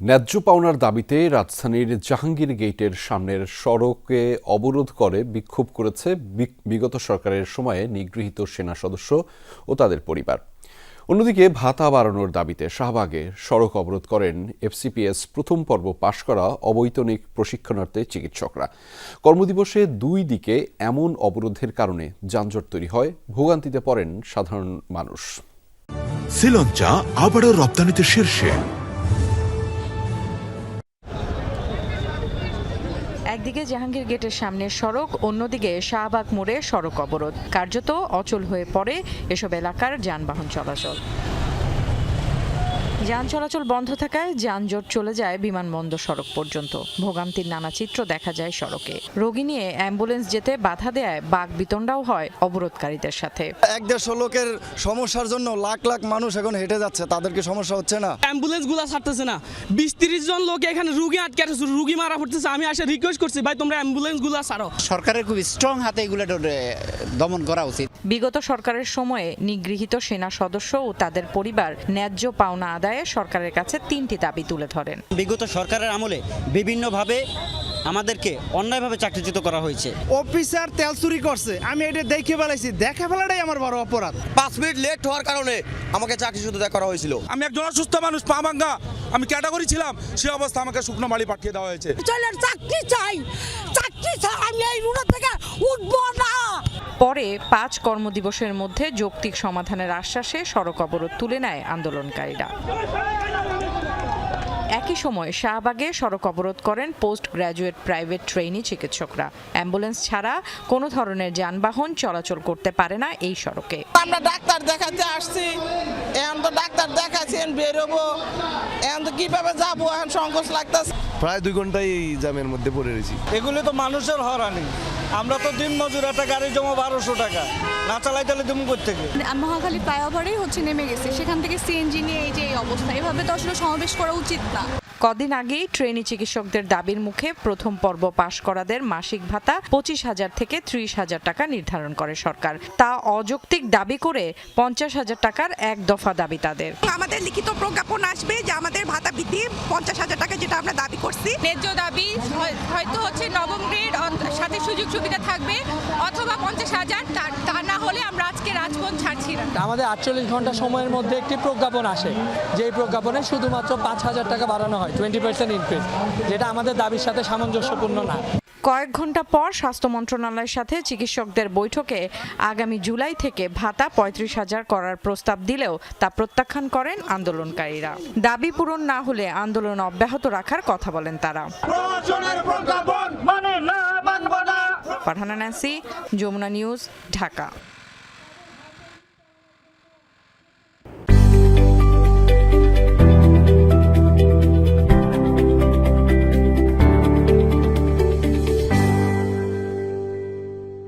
ন্যায্য পাওনার দাবিতে রাজধানীর জাহাঙ্গীর গেটের সামনের সড়কে অবরোধ করে বিক্ষোভ করেছে বিগত সরকারের সময়ে নিগৃহীত সেনা সদস্য ও তাদের পরিবার। অন্যদিকে ভাতা বাড়ানোর দাবিতে শাহবাগে সড়ক অবরোধ করেন এফসিপিএস প্রথম পর্ব পাশ করা অবৈতনিক প্রশিক্ষণার্থে চিকিৎসকরা। কর্মদিবসে দুই দিকে এমন অবরোধের কারণে যানজট তৈরি হয়, ভোগান্তিতে পড়েন সাধারণ মানুষ। শ্রীলঞ্চা আবারও রপ্তানিতে শীর্ষে। একদিকে জাহাঙ্গীর গেটের সামনে সড়ক, অন্যদিকে শাহবাগ মোড়ে সড়ক অবরোধ। কার্যত অচল হয়ে পড়ে এসব এলাকার যানবাহন চলাচল। যান চলাচল বন্ধ থাকায় যানজট চলে যায় বিমানবন্দর সড়ক পর্যন্ত। ভোগান্তির নানা চিত্র দেখা যায় সড়কে। রোগী নিয়ে অ্যাম্বুলেন্স যেতে বাধা দেয় বাঘ বিতণ্ডাও হয় অবরোধকারীদের সাথে। এক দেড়শো লোকের সমস্যার জন্য লাখ লাখ মানুষ এখন হেঁটে যাচ্ছে তাদেরকে সমস্যা হচ্ছে না? অ্যাম্বুলেন্সগুলা ছাড়তেছে না। বিশ তিরিশ জন লোক এখানে রুগী আটকে আছে রুগী মারা পড়তেছে। আমি আসে রিকোয়েস্ট করছি ভাই তোমরা অ্যাম্বুলেন্সগুলা ছাড়ো। সরকারের খুব স্ট্রং হাতে এগুলো দমন করা উচিত। বিগত সরকারের সময়ে নিগৃহীত সেনা সদস্য ও তাদের পরিবার ন্যায্য পাওনা আদায়ে সরকারের কাছে তিনটি দাবি তুলে ধরেন। বিগত সরকারের আমলে বিভিন্নভাবে আমাদেরকে অন্যায়ভাবে চাকরিচ্যুত করা হয়েছে। অফিসার তেল চুরি করছে। আমি এটা দেখে ফেলাইছি দেখে ফেলাটাই আমার বড় অপরাধ। পাঁচ মিনিট লেট হওয়ার কারণে আমাকে চাকরি শুধু করা হয়েছিল। আমি একজন অসুস্থ মানুষ পা ভাঙ্গা। আমি ক্যাটাগরি ছিলাম সে অবস্থা আমাকে শুকনো বাড়ি পাঠিয়ে দেওয়া হয়েছে। চাকরি চাই। পরে পাঁচ কর্মদিবসের মধ্যে যৌক্তিক সমাধানের আশ্বাসে সড়ক অবরোধ তুলে নেয় আন্দোলনকারীরা। একই সময় শাহবাগে সড়ক অবরোধ করেন পোস্ট গ্র্যাজুয়েট প্রাইভেট ট্রেনি চিকিৎসকরা। অ্যাম্বুলেন্স ছাড়া কোনো ধরনের যানবাহন চলাচল করতে পারে না এই সড়কে। আমরা ডাক্তার দেখাতে আসছি। এখন তো ডাক্তার দেখাচ্ছেন বেরোবো। এখন তো কীভাবে যাব? এখন সংকোচ লাগতেছে। প্রায় দুই ঘন্টাই এই জ্যামের মধ্যে পড়ে রয়েছি। এগুলো তো মানুষের হরানি আমরা তো দিন মজুর, একটা গাড়ি জমা বারোশো টাকা। না চালাই তাহলে দুম থেকে মহাখালী ফ্লাইওভারেই হচ্ছে নেমে গেছে। সেখান থেকে সিএনজি নিয়ে এই যে এই অবস্থা, এভাবে তো আসলে সমাবেশ করা উচিত না। কদিন আগেই ট্রেনি চিকিৎসকদের দাবির মুখে প্রথম পর্ব পাশ করাদের মাসিক ভাতা পঁচিশ হাজার থেকে ত্রিশ হাজার টাকা নির্ধারণ করে সরকার। তা অযৌক্তিক দাবি করে পঞ্চাশ হাজার টাকার এক দফা দাবি তাদের। আমাদের লিখিত প্রজ্ঞাপন আসবে যে আমাদের ভাতা বৃদ্ধি পঞ্চাশ হাজার টাকা যেটা আমরা দাবি করছি। ন্যায্য দাবি হয়তো হচ্ছে নবম গ্রেড সাথে সুযোগ সুবিধা থাকবে অথবা পঞ্চাশ হাজার তা না হলে আমরা আজকে রাজপথ ছাড়ছি না। আমাদের আটচল্লিশ ঘণ্টা সময়ের মধ্যে একটি প্রজ্ঞাপন আসে। যেই প্রজ্ঞাপনে শুধুমাত্র পাঁচ হাজার টাকা বাড়ানো হয় টোয়েন্টি পার্সেন্ট ইনক্রিজ যেটা আমাদের দাবির সাথে সামঞ্জস্যপূর্ণ না। কয়েক ঘণ্টা পর স্বাস্থ্য মন্ত্রণালয়ের সাথে চিকিৎসকদের বৈঠকে আগামী জুলাই থেকে ভাতা পঁয়ত্রিশ হাজার করার প্রস্তাব দিলেও তা প্রত্যাখ্যান করেন আন্দোলনকারীরা। দাবি পূরণ না হলে আন্দোলন অব্যাহত রাখার কথা বলেন তারা। পাঠানা ন্যান্সি যমুনা নিউজ ঢাকা।